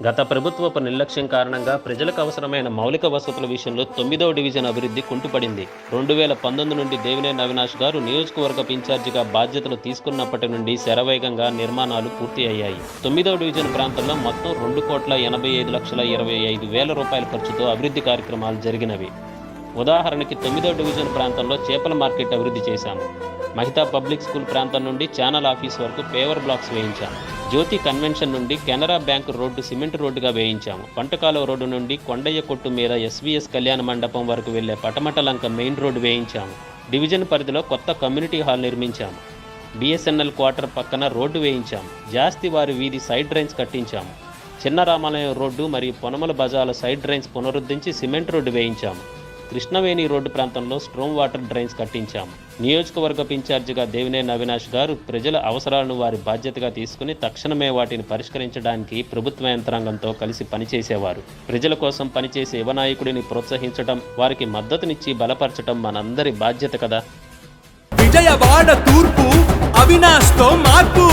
గత ప్రభుత్వపు నిర్లక్ష్యం కారణంగా ప్రజలకు అవసరమైన మౌలిక వసతుల విషయంలో తొమ్మిదవ డివిజన్ అభివృద్ధి కుంటుపడింది. రెండు వేల పంతొమ్మిది నుండి దేవినేని అవినాష్ గారు నియోజకవర్గ ఇన్ఛార్జిగా బాధ్యతలు తీసుకున్నప్పటి నుండి శరవేగంగా నిర్మాణాలు పూర్తి అయ్యాయి తొమ్మిదవ డివిజన్ ప్రాంతంలో మొత్తం రెండు కోట్ల ఎనభై ఐదు లక్షల ఇరవై ఐదు వేల రూపాయల ఖర్చుతో అభివృద్ధి కార్యక్రమాలు జరిగినవి. ఉదాహరణకి తొమ్మిదో డివిజన్ ప్రాంతంలో చేపల మార్కెట్ అభివృద్ధి చేశాము మహితా పబ్లిక్ స్కూల్ ప్రాంతం నుండి ఛానల్ ఆఫీస్ వరకు పేవర్ బ్లాక్స్ వేయించాము జ్యోతి కన్వెన్షన్ నుండి కెనరా బ్యాంక్ రోడ్డు సిమెంట్ రోడ్డుగా వేయించాము పంటకాలువ రోడ్డు నుండి కొండయ్య కొట్టు మీద ఎస్వీఎస్ కళ్యాణ మండపం వరకు వెళ్ళే పటమటలంక మెయిన్ రోడ్డు వేయించాము డివిజన్ పరిధిలో కొత్త కమ్యూనిటీ హాల్ నిర్మించాము బిఎస్ఎన్ఎల్ క్వార్టర్ పక్కన రోడ్డు వేయించాము జాస్తి వారి వీధి సైడ్ డ్రైన్స్ కట్టించాము చిన్న రామాలయం రోడ్డు మరియు పొనమల బజార్ల సైడ్ డ్రైన్స్ పునరుద్ధరించి సిమెంట్ రోడ్డు వేయించాము కృష్ణవేణి రోడ్డు ప్రాంతంలో స్ట్రోమ్ వాటర్ డ్రైన్స్ కట్టించాము నియోజకవర్గపు ఇన్ఛార్జిగా దేవినేని అవినాష్ గారు ప్రజల అవసరాలను వారి బాధ్యతగా తీసుకుని తక్షణమే వాటిని పరిష్కరించడానికి ప్రభుత్వ యంత్రాంగంతో కలిసి పనిచేసేవారు. ప్రజల కోసం పనిచేసే యువనాయకుడిని ప్రోత్సహించడం వారికి మద్దతునిచ్చి బలపరచడం మనందరి బాధ్యత కదా. విజయవాడ తూర్పు అవినాష్తో మార్పు.